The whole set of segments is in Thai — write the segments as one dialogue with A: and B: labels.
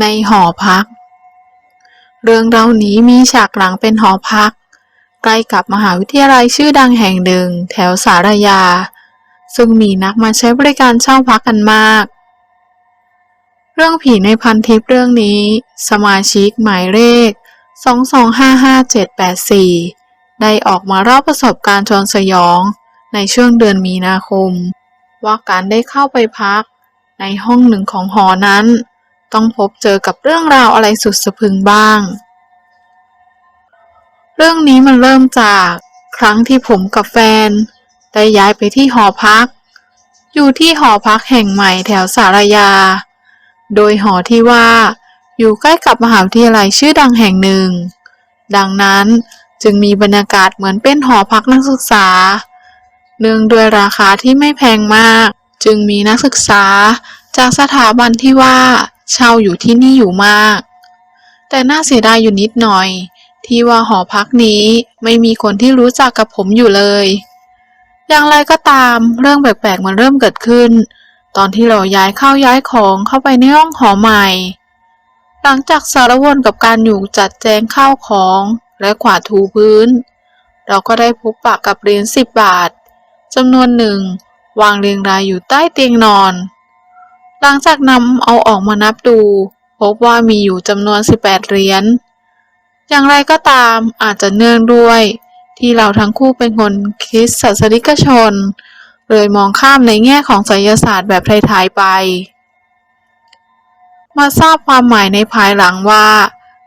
A: ในหอพัก เรื่องเล่านี้มีฉากหลังเป็นหอพัก ใกล้กับมหาวิทยาลัยชื่อดังแห่งหนึ่งแถวสารยา ซึ่งมีนักมาใช้บริการเช่าพักกันมาก เรื่องผีในพันทิปเรื่องนี้ สมาชิกหมายเลข 2255784 ได้ออกมาเล่าประสบการณ์ชวนสยองในช่วงเดือนมีนาคม ว่าการได้เข้าไปพักในห้องหนึ่งของหอนั้น ต้องพบเจอกับเรื่องราวอะไรสุดสะพึงบ้าง เรื่องนี้มันเริ่มจากครั้งที่ผมกับแฟน ได้ย้ายไปที่หอพัก อยู่ที่หอพักแห่งใหม่แถวสารยา โดยหอที่ว่าอยู่ใกล้กับมหาวิทยาลัยชื่อดังแห่งหนึ่ง ดังนั้นจึงมีบรรยากาศเหมือนเป็นหอพักนักศึกษา เนื่องด้วยราคาที่ไม่แพงมาก จึงมีนักศึกษาจากสถาบันที่ว่า เช่าอยู่ที่นี่อยู่มาก แต่น่าเสียดายอยู่นิดหน่อย ที่ว่าหอพักนี้ไม่มีคนที่รู้จักกับผมอยู่เลย อย่างไรก็ตามเรื่องแปลกๆมันเริ่มเกิดขึ้น ตอนที่เราย้ายเข้าย้ายของเข้าไปในห้องหอใหม่ หลังจากสารวนกับการอยู่จัดแจงข้าวของและขวาดถูพื้น เราก็ได้พบปะกับเหรียญสิบบาทจำนวนหนึ่งวางเรียงรายอยู่ใต้เตียงนอน หลังจากนำเอาออกมานับดู พบว่ามีอยู่จำนวน 18 เหรียญ อย่างไรก็ตามอาจจะเนื่องด้วย ที่เราทั้งคู่เป็นคนคริสต์ศาสนิกชน เลยมองข้ามในแง่ของไสยศาสตร์แบบไทยๆไป มาทราบความหมายในภายหลังว่า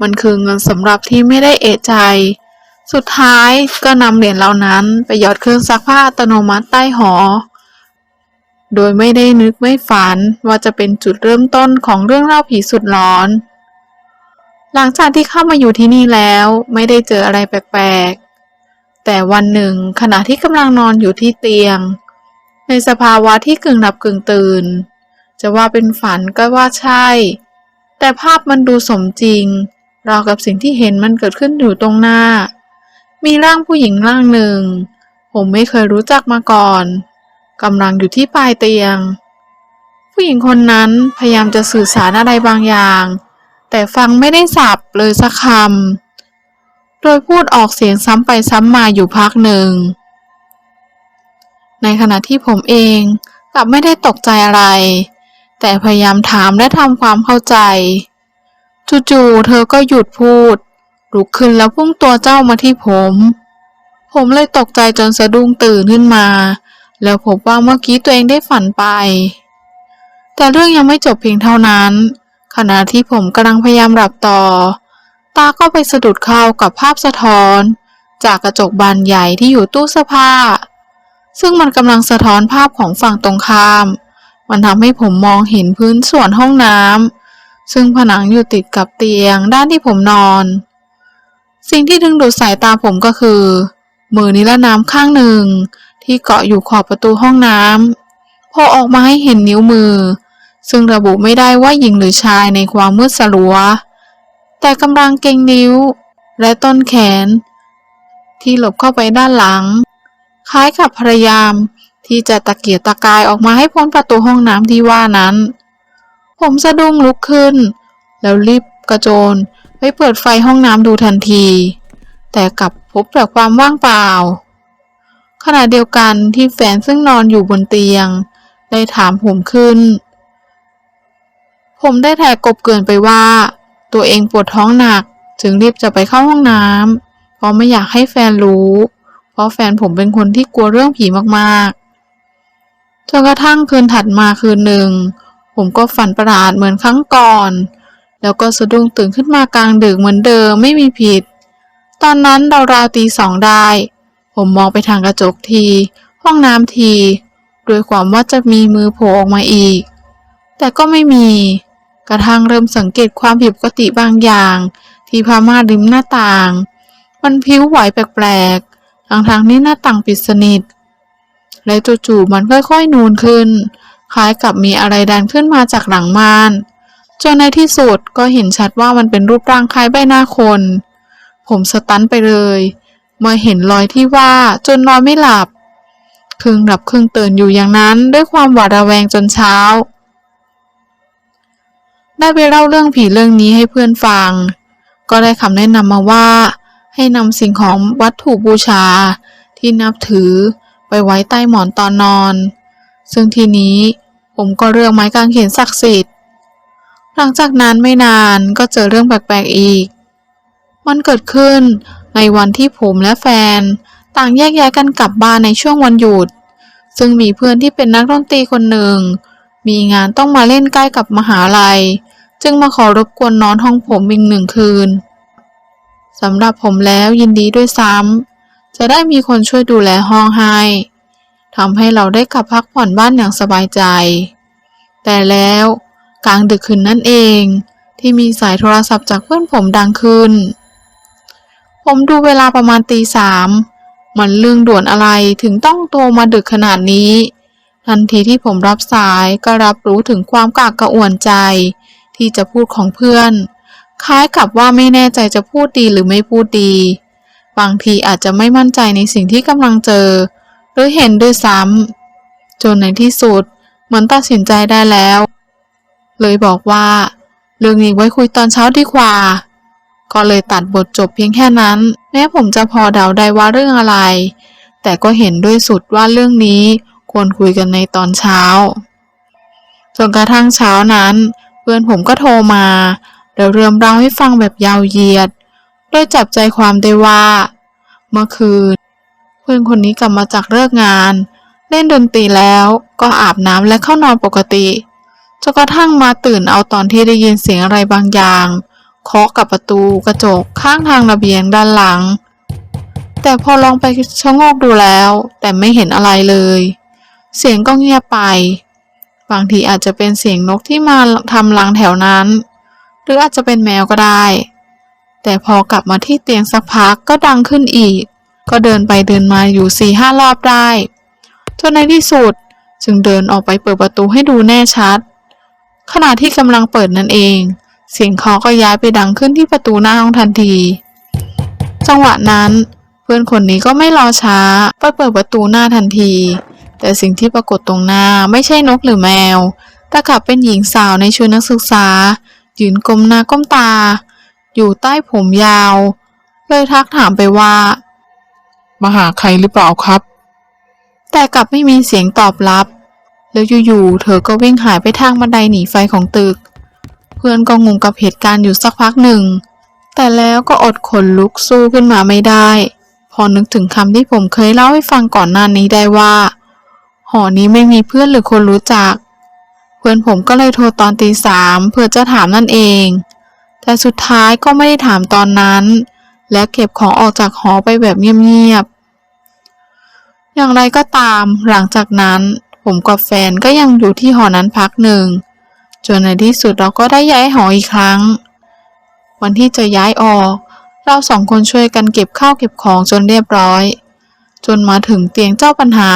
A: มันคือเงินสำหรับที่ไม่ได้เอะใจ สุดท้ายก็นำเหรียญเหล่านั้นไปหยอดเครื่องซักผ้าอัตโนมัติใต้หอ โดยไม่ได้นึกไม่ฝันว่าจะเป็นจุดเริ่มต้นของเรื่องเล่าผีสุดหลอน หลังจากที่เข้ามาอยู่ที่นี่แล้วไม่ได้เจออะไรแปลกๆ แต่วันหนึ่งขณะที่กำลังนอนอยู่ที่เตียง ในสภาวะที่กึ่งหลับกึ่งตื่น จะว่าเป็นฝันก็ว่าใช่ แต่ภาพมันดูสมจริงราวกับสิ่งที่เห็นมันเกิดขึ้นอยู่ตรงหน้า มีร่างผู้หญิงร่างหนึ่ง ผมไม่เคยรู้จักมาก่อน กำลังอยู่ที่ปลายเตียง ผู้หญิงคนนั้นพยายามจะสื่อสารอะไรบางอย่าง แต่ฟังไม่ได้สับเลยสักคำ โดยพูดออกเสียงซ้ำไปซ้ำมาอยู่พักหนึ่ง ในขณะที่ผมเองกลับไม่ได้ตกใจอะไร แต่พยายามถามและทำความเข้าใจ จู่ๆเธอก็หยุดพูดลุกขึ้นแล้วพุ่งตัวเจ้ามาที่ผม ผมเลยตกใจจนสะดุ้งตื่นขึ้นมา แล้วพบว่าเมื่อกี้ตัวเองได้ฝันไป แต่เรื่องยังไม่จบเพียงเท่านั้น ขณะที่ผมกำลังพยายามหลับต่อ ตาก็ไปสะดุดเข้ากับภาพสะท้อน จากกระจกบานใหญ่ที่อยู่ตู้เสื้อผ้า ซึ่งมันกำลังสะท้อนภาพของฝั่งตรงข้าม มันทำให้ผมมองเห็นพื้นส่วนห้องน้ำซึ่งผนังอยู่ติดกับเตียงด้านที่ผมนอน สิ่งที่ดึงดูดสายตาผมก็คือ มือนิรน้ำข้างหนึ่ง ที่เกาะอยู่ขอบประตูห้องน้ำพอออกมาให้เห็นนิ้วมือ ซึ่งระบุไม่ได้ว่าหญิงหรือชายในความมืดสลัว แต่กำลังเกรงนิ้ว และต้นแขน ที่หลบเข้าไปด้านหลัง คล้ายกับพยายามที่จะตะเกียกตะกายออกมาให้พ้นประตูห้องน้ำที่ว่านั้น ผมสะดุ้งลุกขึ้น แล้วรีบกระโจนไปเปิดไฟห้องน้ำดูทันที แต่กลับพบแต่ความว่างเปล่า ขณะเดียวกันที่แฟนซึ่งนอนอยู่บนเตียง ได้ถามผมขึ้น ผมได้แทกกบเกินไปว่า ตัวเองปวดท้องหนักจึงรีบจะไปเข้าห้องน้ำเพราะไม่อยากให้แฟนรู้ เพราะแฟนผมเป็นคนที่กลัวเรื่องผีมากๆจนกระทั่งคืนถัดมาคืนหนึ่ง ผมก็ฝันประหลาดเหมือนครั้งก่อน แล้วก็สะดุ้งตื่นขึ้นมากลางดึกเหมือนเดิมไม่มีผิด ตอนนั้นเราราวๆตีสองได้ ผมมองไปทางกระจกที ห้องน้ำที ด้วยความว่าจะมีมือโผล่ออกมาอีก แต่ก็ไม่มี กระทั่งเริ่มสังเกตความผิดปกติบางอย่าง ที่พาม่าริมหน้าต่าง มันพิ้วไหวแปลกๆทางๆนี้หน้าต่างปิดสนิท และจู่ๆมันค่อยๆนูนขึ้น คล้ายกับมีอะไรดันขึ้นมาจากหลังม่านจนในที่สุดก็เห็นชัดว่ามันเป็นรูปร่างคล้ายใบหน้าคน ผมสตันไปเลย มื่อเห็นรอยที่ว่าจนนอนไม่หลับ ครึ่งหลับครึ่งตื่นอยู่อย่างนั้นด้วยความหวาดระแวงจนเช้า ได้ไปเล่าเรื่องผีเรื่องนี้ให้เพื่อนฟัง ก็ได้คำแนะนำมาว่า ให้นำสิ่งของวัตถุบูชา ที่นับถือไปไว้ใต้หมอนตอนนอน ซึ่งทีนี้ผมก็เลือกไม้กางเขนศักดิ์สิทธิ์ หลังจากนั้นไม่นานก็เจอเรื่องแปลกๆอีก มันเกิดขึ้น ในวันที่ผมและแฟน ต่างแยกย้ายกันกลับบ้านในช่วงวันหยุด ซึ่งมีเพื่อนที่เป็นนักดนตรีคนหนึ่ง มีงานต้องมาเล่นใกล้กับมหาลัย จึงมาขอรบกวนนอนห้องผมอีกหนึ่งคืนสำหรับผมแล้วยินดีด้วยซ้ำจะได้มีคนช่วยดูแลห้องให้ทำให้เราได้กลับพักผ่อนบ้านอย่างสบายใจ แต่แล้วกลางดึกคืนนั่นเอง ที่มีสายโทรศัพท์จากเพื่อนผมดังขึ้น ผมดูเวลาประมาณตีสาม มันเรื่องด่วนอะไรถึงต้องโทรมาดึกขนาดนี้ ทันทีที่ผมรับสายก็รับรู้ถึงความกากกระอ่วนใจ ที่จะพูดของเพื่อน คล้ายกับว่าไม่แน่ใจจะพูดดีหรือไม่พูดดี บางทีอาจจะไม่มั่นใจในสิ่งที่กำลังเจอ หรือเห็นด้วยซ้ำจนในที่สุดเหมือนตัดสินใจได้แล้ว เลยบอกว่า เรื่องนี้ไว้คุยตอนเช้าดีกว่า ก็เลยตัดบทจบเพียงแค่นั้น แม้ผมจะพอเดาได้ว่าเรื่องอะไร แต่ก็เห็นด้วยสุดว่าเรื่องนี้ควรคุยกันในตอนเช้า จนกระทั่งเช้านั้น เพื่อนผมก็โทรมาแล้วเริ่มเล่าให้ฟังแบบยาวเหยียด โดยจับใจความได้ว่า เมื่อคืน เพื่อนคนนี้กลับมาจากเลิกงาน เล่นดนตรีแล้วก็อาบน้ำและเข้านอนปกติจนกระทั่งมาตื่นเอาตอนที่ได้ยินเสียงอะไรบางอย่าง เคาะกับประตูกระจกข้างทางระเบียงด้านหลัง แต่พอลองไปชะโงกดูแล้ว แต่ไม่เห็นอะไรเลย เสียงก็เงียบไป บางทีอาจจะเป็นเสียงนกที่มาทำรังแถวนั้น หรืออาจจะเป็นแมวก็ได้ แต่พอกลับมาที่เตียงสักพักก็ดังขึ้นอีก ก็เดินไปเดินมาอยู่สี่ห้ารอบได้จนในที่สุดจึงเดินออกไปเปิดประตูให้ดูแน่ชัด ขณะที่กำลังเปิดนั่นเอง เสียงเคาะก็ย้ายไปดังขึ้นที่ประตูหน้าห้องทันที จังหวะนั้น เพื่อนคนนี้ก็ไม่รอช้าไปเปิดประตูหน้าทันที แต่สิ่งที่ปรากฏตรงหน้าไม่ใช่นกหรือแมว แต่กลับเป็นหญิงสาวในชุดนักศึกษา ยืนก้มหน้าก้มตา อยู่ใต้ผมยาว เลยทักถามไปว่า
B: มาหาใครหรือเปล่าครับ
A: แต่กลับไม่มีเสียงตอบรับ แล้วอยู่ๆเธอก็วิ่งหายไปทางบันไดหนีไฟของตึก เพื่อนก็งงกับเหตุการณ์อยู่สักพักหนึ่ง แต่แล้วก็อดขนลุกสู้ขึ้นมาไม่ได้ พอนึกถึงคำที่ผมเคยเล่าให้ฟังก่อนหน้านี้ได้ว่า หอนี้ไม่มีเพื่อนหรือคนรู้จัก เพื่อนผมก็เลยโทรตอนตีสามเพื่อจะถามนั่นเอง แต่สุดท้ายก็ไม่ได้ถามตอนนั้น และเก็บของออกจากหอไปแบบเงียบๆอย่างไรก็ตามหลังจากนั้นผมกับแฟนก็ยังอยู่ที่หอนั้นพักหนึ่ง จนในที่สุดเราก็ได้ย้ายหออีกครั้ง วันที่จะย้ายออก เราสองคนช่วยกันเก็บข้าวเก็บของจนเรียบร้อย จนมาถึงเตียงเจ้าปัญหา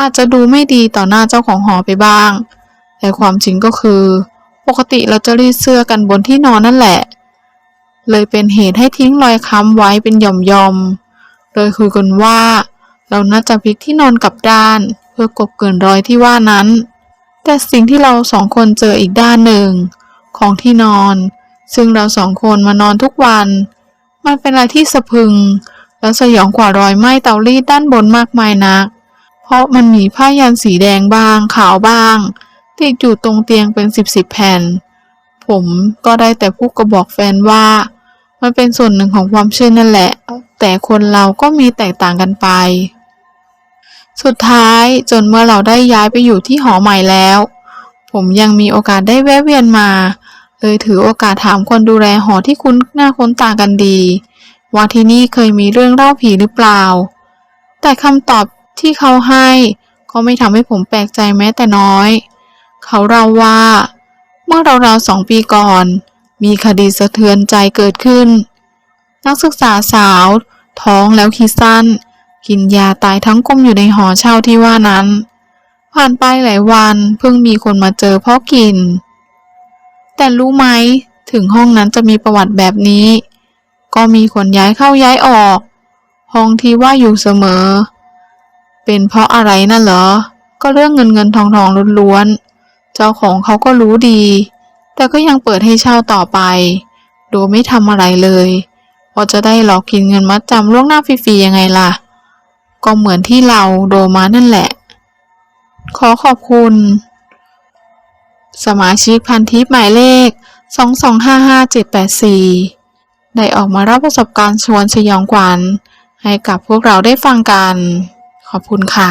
A: อาจจะดูไม่ดีต่อหน้าเจ้าของหอไปบ้าง แต่ความจริงก็คือ ปกติเราจะรีดเสื้อกันบนที่นอนนั่นแหละ เลยเป็นเหตุให้ทิ้งรอยค้ำไว้เป็นหย่อมๆโดยคุยกันว่า เราน่าจะพลิกที่นอนกลับด้าน เพื่อกบเกินรอยที่ว่านั้น แต่สิ่งที่เราสองคนเจออีกด้านหนึ่ง ของที่นอน ซึ่งเราสองคนมานอนทุกวัน มันเป็นอะไรที่สะพึง และสยองกว่ารอยไหม้เตารีดด้านบนมากมายนัก เพราะมันมีผ้ายันสีแดงบ้างขาวบ้าง ติดอยู่ตรงเตียงเป็นสิบสิบแผ่น ผมก็ได้แต่พูดกับบอกแฟนว่า มันเป็นส่วนหนึ่งของความเชื่อนั่นแหละ แต่คนเราก็มีแตกต่างกันไป สุดท้ายจนเมื่อเราได้ย้ายไปอยู่ที่หอใหม่แล้ว ผมยังมีโอกาสได้แวะเวียนมา เลยถือโอกาสถามคนดูแลหอที่คุ้นหน้าคุ้นตากันดี ว่าที่นี่เคยมีเรื่องเล่าผีหรือเปล่า แต่คำตอบที่เขาให้ก็ไม่ทำให้ผมแปลกใจแม้แต่น้อย เขาเล่าว่า เมื่อราวๆสองปีก่อน มีคดีสะเทือนใจเกิดขึ้น นักศึกษาสาว ท้องแล้วคิดสั้น กินยาตายทั้งกลมอยู่ในหอเช่าที่ว่านั้น ผ่านไปหลายวันเพิ่งมีคนมาเจอเพราะกิน แต่รู้ไหมถึงห้องนั้นจะมีประวัติแบบนี้ ก็มีคนย้ายเข้าย้ายออก ห้องที่ว่าอยู่เสมอ เป็นเพราะอะไรน่ะเหรอ ก็เรื่องเงินเงินทองทองล้วนๆเจ้าของเขาก็รู้ดี แต่ก็ยังเปิดให้เช่าต่อไป โดยไม่ทำอะไรเลยพราะจะได้หลอกกินเงินมัดจำล่วงหน้าฟรีๆยังไงล่ะ ก็เหมือนที่เราโดมานั่นแหละ ขอขอบคุณ สมาชิกพันทิปหมายเลข 2255784 ได้ออกมาเล่าประสบการณ์ชวนสยองขวัญให้กับพวกเราได้ฟังกัน ขอบคุณค่ะ